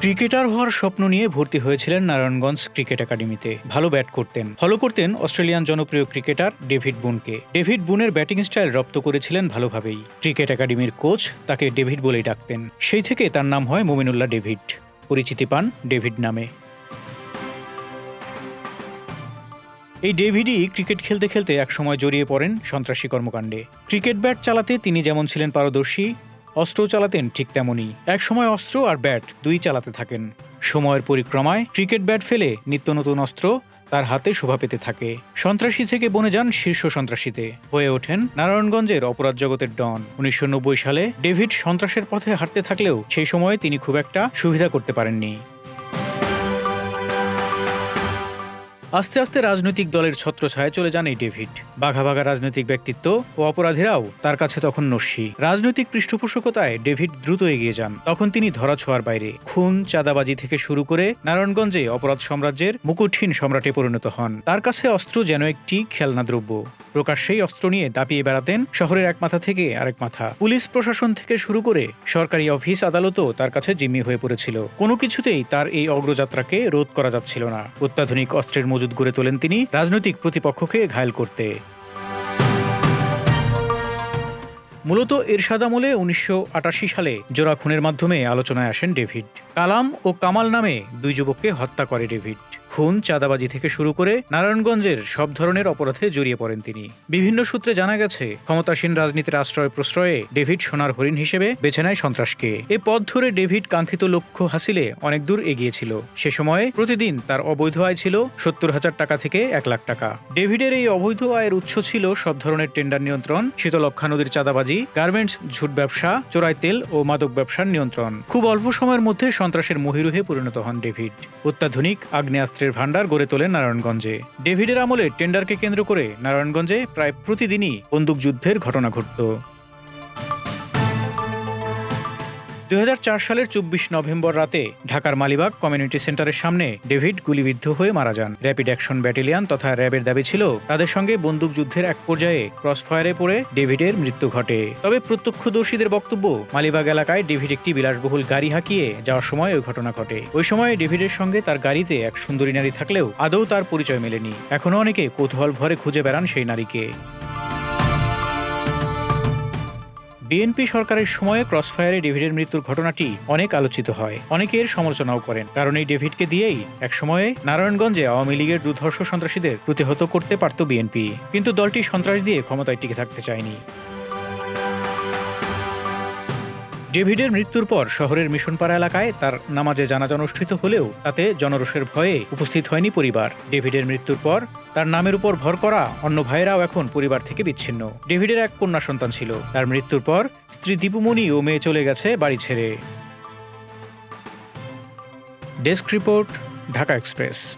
Cricketer হওয়ার স্বপ্ন নিয়ে ভর্তি হয়েছিলেন নারায়ণগঞ্জ ক্রিকেট একাডেমিতে। ভালো ব্যাট করতেন। ফলো করতেন অস্ট্রেলিয়ান জনপ্রিয় ক্রিকেটার ডেভিড বুনকে। ডেভিড বুনের ব্যাটিং স্টাইল রপ্ত করেছিলেন ভালোভাবেই। ক্রিকেট একাডেমির কোচ তাকে ডেভিড বলেই ডাকতেন। সেই থেকে তার নাম হয় মোমিনুল্লাহ ডেভিড। পরিচিতি পান ডেভিড নামে। এই ডেভিডই ক্রিকেট খেলতে খেলতে একসময় জড়িয়ে পড়েন সন্ত্রাসী কর্মকাণ্ডে। ক্রিকেট ব্যাট চালাতে তিনি যেমন ছিলেন পারদর্শী অস্ত্র চালাতেন ঠিক তেমনই। একসময় অস্ত্র আর ব্যাট দুই চালাতে থাকেন। সময়ের পরিক্রমায় ক্রিকেট ব্যাট ফেলে নিত্য নতুন অস্ত্র তার হাতে শোভা পেতে থাকে। সন্ত্রাসী থেকে বনে যান শীর্ষ সন্ত্রাসীতে। হয়ে ওঠেন নারায়ণগঞ্জের অপরাধ জগতের ডন উনিশশো নব্বই সালে ডেভিড সন্ত্রাসের পথে হাঁটতে থাকলেও সেই সময়ে তিনি খুব একটা সুবিধা করতে পারেননি। আস্তে আস্তে রাজনৈতিক দলের ছত্রছায়ায় চলে যান এই ডেভিড। বাঘা বাঘা রাজনৈতিক ব্যক্তিত্ব ও অপরাধীরাও তার কাছে তখন নস্যি। রাজনৈতিক পৃষ্ঠপোষকতায় ডেভিড দ্রুত এগিয়ে যান। তখন তিনি ধরা ধরাছোঁয়ার বাইরে। খুন, চাঁদাবাজি থেকে শুরু করে নারায়ণগঞ্জে অপরাধ সাম্রাজ্যের মুকুটহীন সম্রাটে পরিণত হন। তার কাছে অস্ত্র যেন একটি খেলনা দ্রব্য। প্রকাশ্যেই অস্ত্র নিয়ে দাপিয়ে বেড়াতেন শহরের এক মাথা থেকে আরেক মাথা। পুলিশ প্রশাসন থেকে শুরু করে সরকারি অফিস আদালতও তার কাছে জিম্মি হয়ে পড়েছিল। কোনো কিছুতেই তার এই অগ্রযাত্রাকে রোধ করা যাচ্ছিল না। অত্যাধুনিক অস্ত্রের মজুদ গড়ে তোলেন তিনি রাজনৈতিক প্রতিপক্ষকে ঘায়ল করতে। মূলত এরশাদ আমলে উনিশশো আটাশি সালে জোড়া খুনের মাধ্যমে আলোচনায় আসেন ডেভিড। কালাম ও কামাল নামে দুই যুবককে হত্যা করে ডেভিড। খুন, চাঁদাবাজি থেকে শুরু করে নারায়ণগঞ্জের সব ধরনের অপরাধে জড়িয়ে পড়েন তিনি। বিভিন্ন সূত্রে জানা গেছে, ক্ষমতাসীন রাজনীতির আশ্রয় প্রশ্রয়ে ডেভিড সোনার হরিণ হিসেবে বেছে নেয় সন্ত্রাসকে। এ পথ ধরে ডেভিড কাঙ্ক্ষিত লক্ষ্য হাসিলে অনেক দূর এগিয়েছিল সে সময়ে প্রতিদিন তার অবৈধ আয় ছিল সত্তর হাজার টাকা থেকে এক লাখ টাকা। ডেভিডের এই অবৈধ আয়ের উৎস ছিল সব ধরনের টেন্ডার নিয়ন্ত্রণ শীতলক্ষা নদীর চাঁদাবাজি, গার্মেন্টস, ঝুট ব্যবসা, চোরাই তেল ও মাদক ব্যবসার নিয়ন্ত্রণ। খুব অল্প সময়ের মধ্যে সন্ত্রাসের মহিরুহে পরিণত হন ডেভিড। অত্যাধুনিক আগ্নেয়াস্ত্রের ভাণ্ডার গড়ে তোলেন নারায়ণগঞ্জে। ডেভিডের আমলে টেন্ডারকে কেন্দ্র করে নারায়ণগঞ্জে প্রায় প্রতিদিনই বন্দুকযুদ্ধের ঘটনা ঘটত। দুই হাজার চার সালের চব্বিশ নভেম্বর রাতে ঢাকার মালিবাগ কমিউনিটি সেন্টারের সামনে ডেভিড গুলিবিদ্ধ হয়ে মারা যান। র্যাপিড অ্যাকশন ব্যাটালিয়ন তথা র্যাবের দাবি ছিল, তাদের সঙ্গে বন্দুকযুদ্ধের এক পর্যায়ে ক্রসফায়ারে পড়ে ডেভিডের মৃত্যু ঘটে। তবে প্রত্যক্ষদর্শীদের বক্তব্য, মালিবাগ এলাকায় ডেভিড একটি বিলাসবহুল গাড়ি হাঁকিয়ে যাওয়ার সময় ওই ঘটনা ঘটে। ওই সময় ডেভিডের সঙ্গে তার গাড়িতে এক সুন্দরী নারী থাকলেও আদৌ তার পরিচয় মেলেনি। এখনও অনেকে কৌতূহল ভরে খুঁজে বেড়ান সেই নারীকে। বিএনপি সরকারের সময়ে ক্রসফায়ারে ডেভিডের মৃত্যুর ঘটনাটি অনেক আলোচিত হয়। অনেকের সমালোচনাও করেন। কারণ এই ডেভিডকে দিয়েই এক সময়ে নারায়ণগঞ্জে আওয়ামী লীগের দুর্ধর্ষ সন্ত্রাসীদের প্রতিহত করতে পারত বিএনপি। কিন্তু দলটি সন্ত্রাস দিয়ে ক্ষমতায় টিকে থাকতে চায়নি। ডেভিডের মৃত্যুর পর শহরের মিশনপাড়া এলাকায় তার নামাজে জানাজা অনুষ্ঠিত হলেও তাতে জনরোষের ভয়ে উপস্থিত হয়নি পরিবার। ডেভিডের মৃত্যুর পর তার নামের উপর ভর করা অন্য ভাইয়েরাও এখন পরিবার থেকে বিচ্ছিন্ন। ডেভিডের এক কন্যা সন্তান ছিল। তার মৃত্যুর পর স্ত্রী দীপুমণি ও মেয়ে চলে গেছে বাড়ি ছেড়ে। Desk report, Dhaka Express.